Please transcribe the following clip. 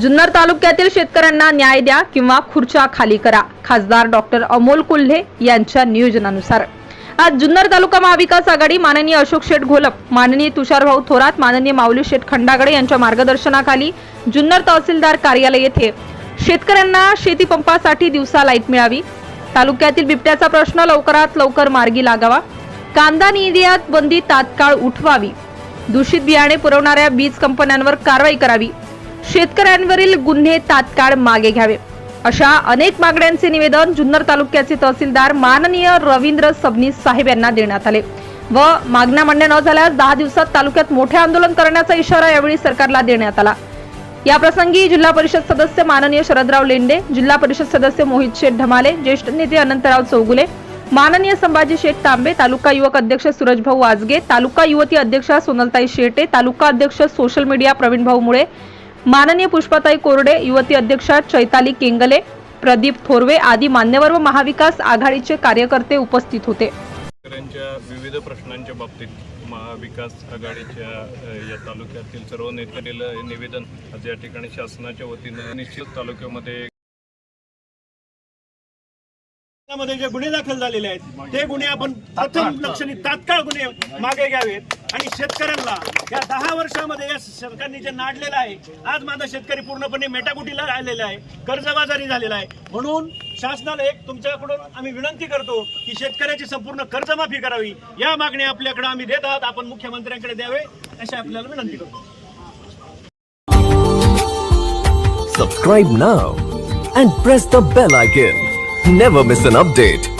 जुन्नर तालुक्यातील शेतकऱ्यांना न्याय द्या किंवा खुर्च्या खाली करा. खासदार डॉक्टर अमोल कोल्हे यांच्या नियोजनानुसार. आज जुन्नर तालुका महाविकास आघाडी माननीय अशोक शेठ घोलप माननीय तुषारभाऊ थोरात माननीय माऊली शेठ खंडागडे यांच्या मार्गदर्शनाखाली जुन्नर तहसीलदार कार्यालय येथे शेतकऱ्यांना शेती पंपासाठी दिवसा लाइट मिळावी. तालुक्यातील बिबट्याचा प्रश्न लवकरात लवकर मार्गी लागावा. कांदा निर्यात बंदी तात्काळ उठवावी. दूषित बियाणे पुरवणाऱ्या बीज कंपन्यांवर कारवाई करावी. शेतकऱ्यांवरील गुन्हे तात्काळ मागे घ्यावे. अशा अनेक मागण्यांचे निवेदन जुन्नर तालुक्याचे तहसीलदार माननीय रवींद्र सबनीस साहेब यांना देण्यात आले. व मागण्या मान्य न झाल्यास दहा दिवसात तालुक्यात मोठे आंदोलन करण्याचा इशारा यावेळी सरकारला देण्यात आला. या प्रसंगी जिल्हा परिषद सदस्य माननीय शरदराव लेंडे जिल्हा परिषद सदस्य मोहित शेठ ढमाले ज्येष्ठ नेते अनंतराव चौगुले माननीय संभाजी शेठ तांबे तालुका युवक अध्यक्ष सूरजभाऊ वाजगे तालुका युवती अध्यक्षा सोनलताई शेटे तालुका अध्यक्ष सोशल मीडिया प्रवीणभाऊ मुळे माननीय पुष्पाताई कोरडे युवती अध्यक्षा चैताली केंगले प्रदीप थोरवे आदी मान्यवर व महाविकास आघाडीचे कार्यकर्ते उपस्थित होते. शेतकऱ्यांच्या विविध प्रश्नांच्या बाबतीत महाविकास आघाडीच्या या तालुक्यातील सर्व नेत्यांनी निवेदन आज या ठिकाणी शासनाच्या वतीनं निश्चित तालुक्यामध्ये मध्ये जे गुन्हे दाखल झालेले आहेत ते गुन्हे आपण प्रथम लक्षणी तात्काळ गुन्हे मागे घ्यावेत. आणि शेतकऱ्यांना या दहा वर्षामध्ये या सरकारने जे नाडलेलं आहे आज माझा शेतकरी पूर्णपणे मेटाकुटीला राहिलेला आहे कर्जबाजारी झालेला आहे म्हणून शासनाला एक तुमच्याकडून आम्ही विनंती करतो की शेतकऱ्याची संपूर्ण कर्जमाफी करावी या मागण्या आपल्याकडे आम्ही देत आहात आपण मुख्यमंत्र्यांकडे द्यावे अशी आपल्याला विनंती करतो Subscribe now and press the bell icon. Never miss an update.